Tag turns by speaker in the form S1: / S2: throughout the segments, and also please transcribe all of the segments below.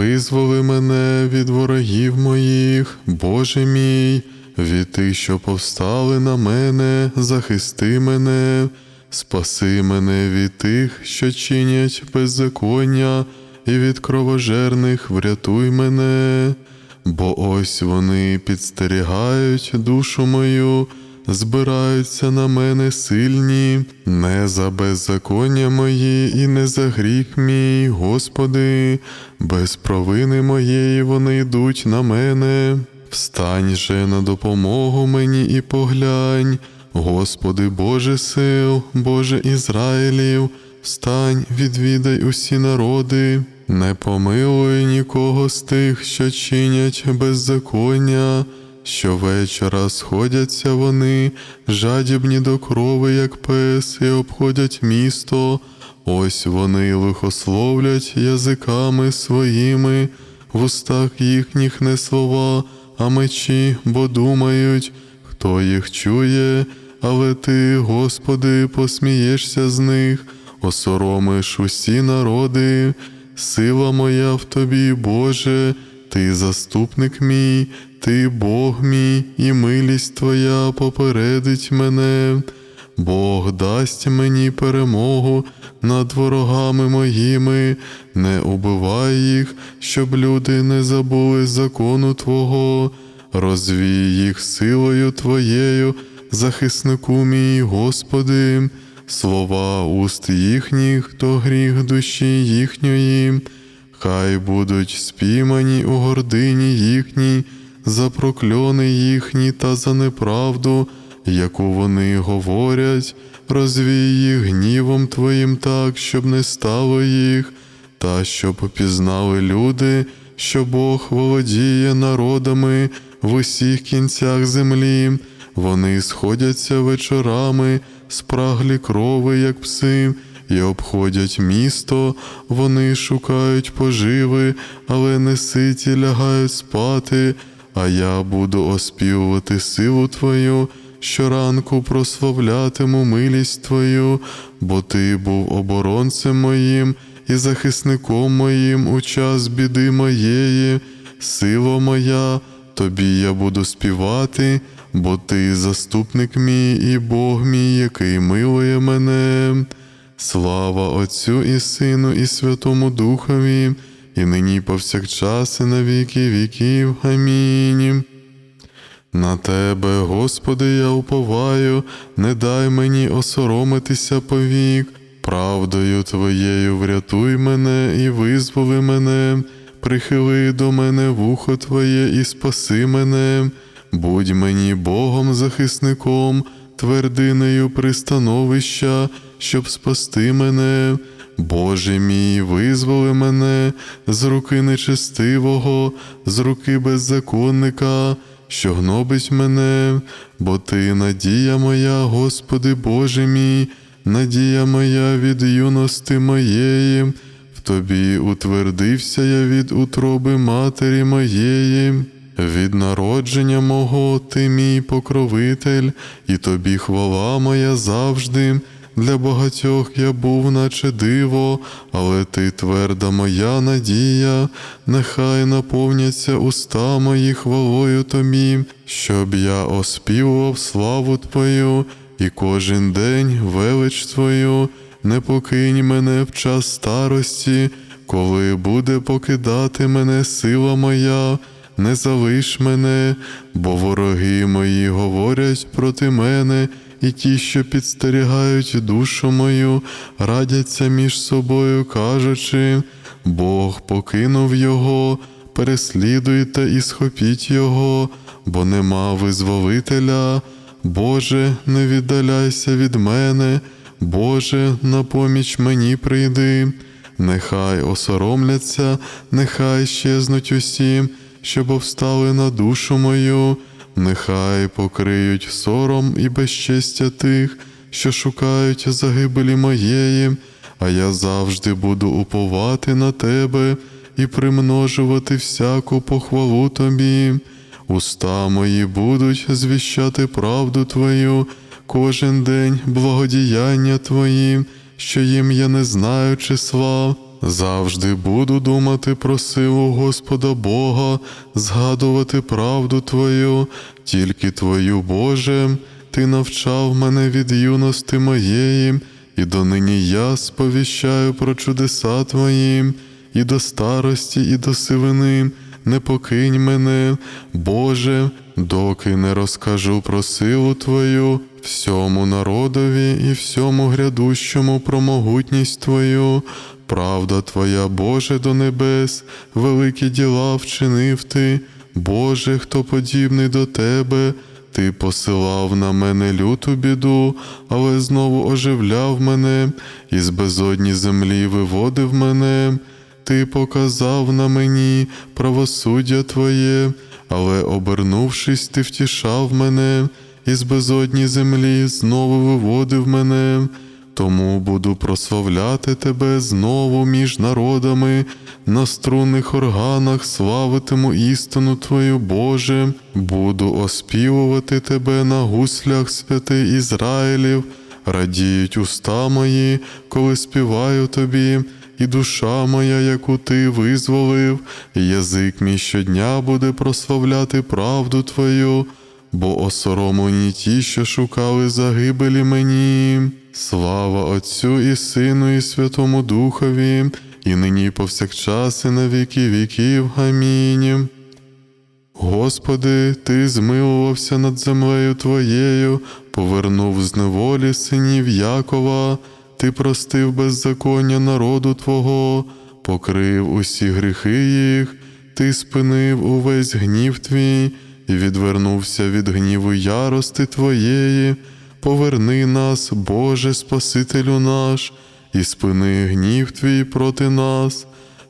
S1: Визволи мене від ворогів моїх, Боже мій, від тих, що повстали на мене, захисти мене, спаси мене від тих, що чинять беззаконня, і від кровожерних врятуй мене, бо ось вони підстерігають душу мою, збираються на мене сильні, не за беззаконня мої і не за гріх мій, Господи, без провини моєї вони йдуть на мене. Встань же на допомогу мені і поглянь, Господи Боже сил, Боже Ізраїлів, встань, відвідай усі народи, не помилуй нікого з тих, що чинять беззаконня. Щовечора сходяться вони, жадібні до крови, як пес, і обходять місто. Ось вони лихословлять язиками своїми, в устах їхніх не слова, а мечі, бо думають, хто їх чує, але ти, Господи, посмієшся з них, осоромиш усі народи, сила моя в тобі, Боже, ти заступник мій, ти Бог мій, і милість Твоя попередить мене. Бог дасть мені перемогу над ворогами моїми, не убивай їх, щоб люди не забули закону Твого, розвій їх силою Твоєю, захиснику мій, Господи, слова уст їхніх, то гріх душі їхньої, хай будуть спіймані у гордині їхній, за прокльони їхні та за неправду, яку вони говорять, розвій їх гнівом Твоїм так, щоб не стало їх, та щоб пізнали люди, що Бог володіє народами в усіх кінцях землі. Вони сходяться вечорами, спраглі крови, як пси, і обходять місто, вони шукають поживи, але не ситі лягають спати, а я буду оспівувати силу Твою, щоранку прославлятиму милість Твою, бо Ти був оборонцем моїм і захисником моїм у час біди моєї, сила моя, тобі я буду співати, бо ти заступник мій і Бог мій, який милує мене. Слава Отцю і Сину, і Святому Духові, і нині повсякчас, і на віки віків. Амінь. На Тебе, Господи, я уповаю, не дай мені осоромитися повік, правдою Твоєю врятуй мене і визволи мене, прихили до мене вухо Твоє і спаси мене, будь мені Богом захисником, твердинею пристановища, щоб спасти мене. Боже мій, визволи мене з руки нечестивого, з руки беззаконника, що гнобить мене, бо Ти надія моя, Господи Боже мій, надія моя від юності моєї, в Тобі утвердився я від утроби матері моєї. Від народження мого ти мій покровитель, і тобі хвала моя завжди. Для багатьох я був, наче диво, але ти тверда моя надія, нехай наповняться уста мої хвалою тобі, щоб я оспівував славу Твою, і кожен день велич Твою, не покинь мене в час старості, коли буде покидати мене сила моя. Не залиш мене, бо вороги мої говорять проти мене, і ті, що підстерігають душу мою, радяться між собою, кажучи, Бог покинув його, переслідуйте і схопіть його, бо нема визволителя. Боже, не віддаляйся від мене, Боже, на поміч мені прийди. Нехай осоромляться, нехай щезнуть усі, що повстали на душу мою, нехай покриють сором і безчестя тих, що шукають загибелі моєї, а я завжди буду уповати на тебе і примножувати всяку похвалу тобі. Уста мої будуть звіщати правду Твою, кожен день благодіяння Твої, що їм я не знаю числа. Завжди буду думати про силу Господа Бога, згадувати правду Твою, тільки Твою, Боже, Ти навчав мене від юності моєї, і донині я сповіщаю про чудеса Твої, і до старості, і до сивини. Не покинь мене, Боже, доки не розкажу про силу Твою, всьому народові і всьому грядущому про могутність Твою. Правда Твоя, Боже, до небес, великі діла вчинив Ти, Боже, хто подібний до Тебе. Ти посилав на мене люту біду, але знову оживляв мене, і з безодні землі виводив мене. Ти показав на мені правосуддя Твоє, але, обернувшись, ти втішав мене, і з безодні землі знову виводив мене. Тому буду прославляти тебе знову між народами, на струнних органах славитиму істину Твою, Боже, буду оспівувати тебе на гуслях святий Ізраїлів, радіють уста мої, коли співаю тобі, і душа моя, яку ти визволив, і язик мій щодня буде прославляти правду Твою бо осоромлені ті, що шукали загибелі мені. Слава Отцю і Сину, і Святому Духові, і нині повсякчас, і на віки віків. Амінь. Господи, Ти змилувався над землею Твоєю, повернув з неволі синів Якова, Ти простив беззаконня народу Твого, покрив усі гріхи їх, Ти спинив увесь гнів Твій і відвернувся від гніву ярости Твоєї. Поверни нас, Боже Спасителю наш, і спини гнів Твій проти нас.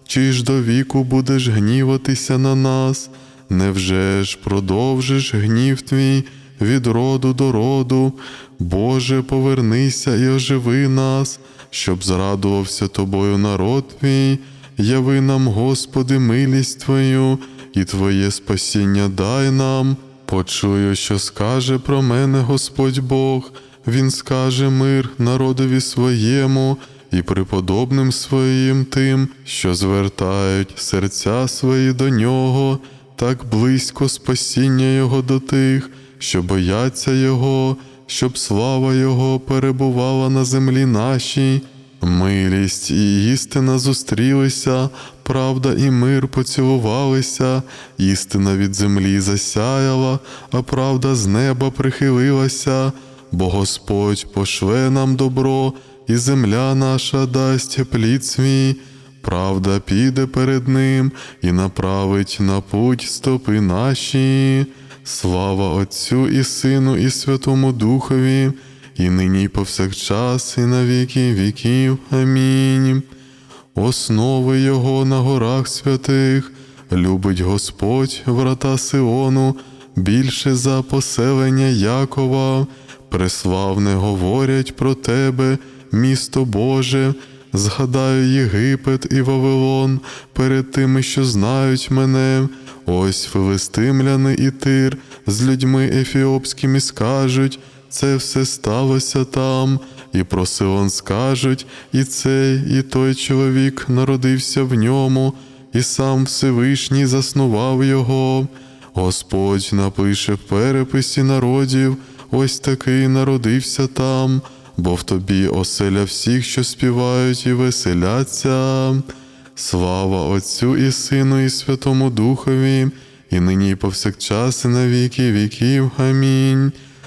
S1: Чи ж до віку будеш гніватися на нас? Невже ж продовжиш гнів твій від роду до роду? Боже, повернися і оживи нас, щоб зрадувався тобою народ твій, яви нам, Господи, милість Твою, і Твоє спасіння дай нам. Почую, що скаже про мене Господь Бог, Він скаже мир народові своєму і преподобним своїм тим, що звертають серця свої до нього, так близько спасіння Його до тих, що бояться Його, щоб слава Його перебувала на землі нашій. Милість і істина зустрілися, правда і мир поцілувалися, істина від землі засяяла, а правда з неба прихилилася, бо Господь пошле нам добро, і земля наша дасть плід свій. Правда піде перед ним і направить на путь стопи наші. Слава Отцю і Сину, і Святому Духові, і нині, і повсякчас, і на віки віків. Амінь. Основи Його на горах святих, любить Господь врата Сиону, більше за поселення Якова, преславне говорять про тебе, місто Боже. Згадаю Єгипет і Вавилон перед тими, що знають мене. Ось филистимляни і тир з людьми ефіопськими скажуть, це все сталося там, і про Сион скажуть, і цей, і той чоловік народився в ньому, і сам Всевишній заснував його. Господь напише в переписі народів, ось такий народився там, бо в тобі оселя всіх, що співають і веселяться. Слава Отцю і Сину, і Святому Духові, і нині, і повсякчас, і на віки віків. Амінь.